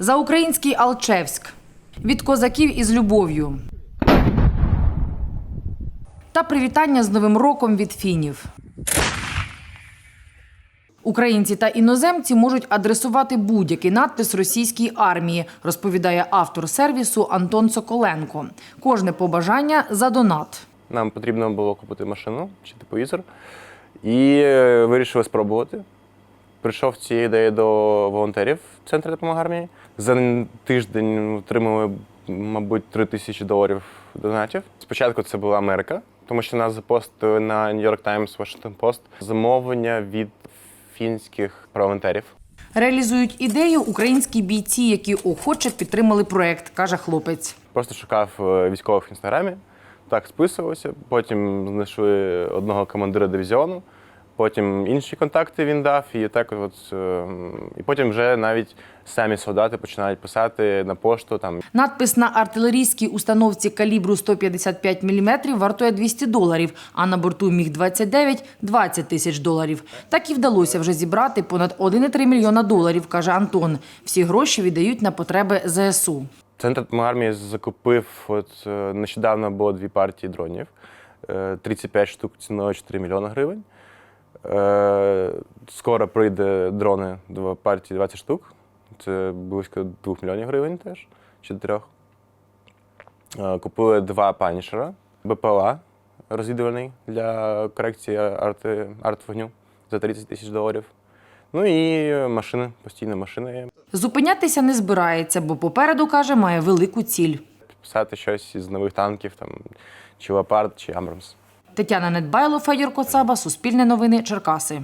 За український Алчевськ. Від козаків із любов'ю. Та привітання з Новим роком від фінів. Українці та іноземці можуть адресувати будь-який надпис російській армії, розповідає автор сервісу Антон Соколенко. Кожне побажання за донат. Нам потрібно було купити машину чи тепловізор. І е, вирішили спробувати. Прийшов цією ідеєю до волонтерів Центру допомоги армії. За тиждень отримали, мабуть, 3 тисячі доларів донатів. Спочатку це була Америка, тому що нас запостили на New York Times, Washington Post замовлення від фінських парламентарів. Реалізують ідею українські бійці, які охоче підтримали проект, каже хлопець. Просто шукав е, військових в інстаграмі, так списувався. Потім знайшли одного командира дивізіону, потім інші контакти він дав, і так от е, і потім вже навіть самі солдати починають писати на пошту там. Надпис на артилерійській установці калібру 155 мм вартує 200 доларів, а на борту Міг-29 – 20 тисяч доларів. Так і вдалося вже зібрати понад 1,3 мільйона доларів, каже Антон. Всі гроші віддають на потреби ЗСУ. Центр армії закупив от е, нещодавно було дві партії дронів, е, 35 штук ціною 4 мільйони гривень. Е, Скоро прийде дрони, два партії 20 штук. Це близько 2 мільйонів гривень теж, чи трьох. Е, Купили два панішера, БПЛА розвідувальний для корекції арти, арт-вогню за 30 тисяч доларів. Ну і машини, постійна машина є. Зупинятися не збирається, бо попереду, каже, має велику ціль. писати щось із нових танків, там, чи Леопард, чи Амбрамс. Тетяна Недбайло, Федір Коцаба, Суспільне новини, Черкаси.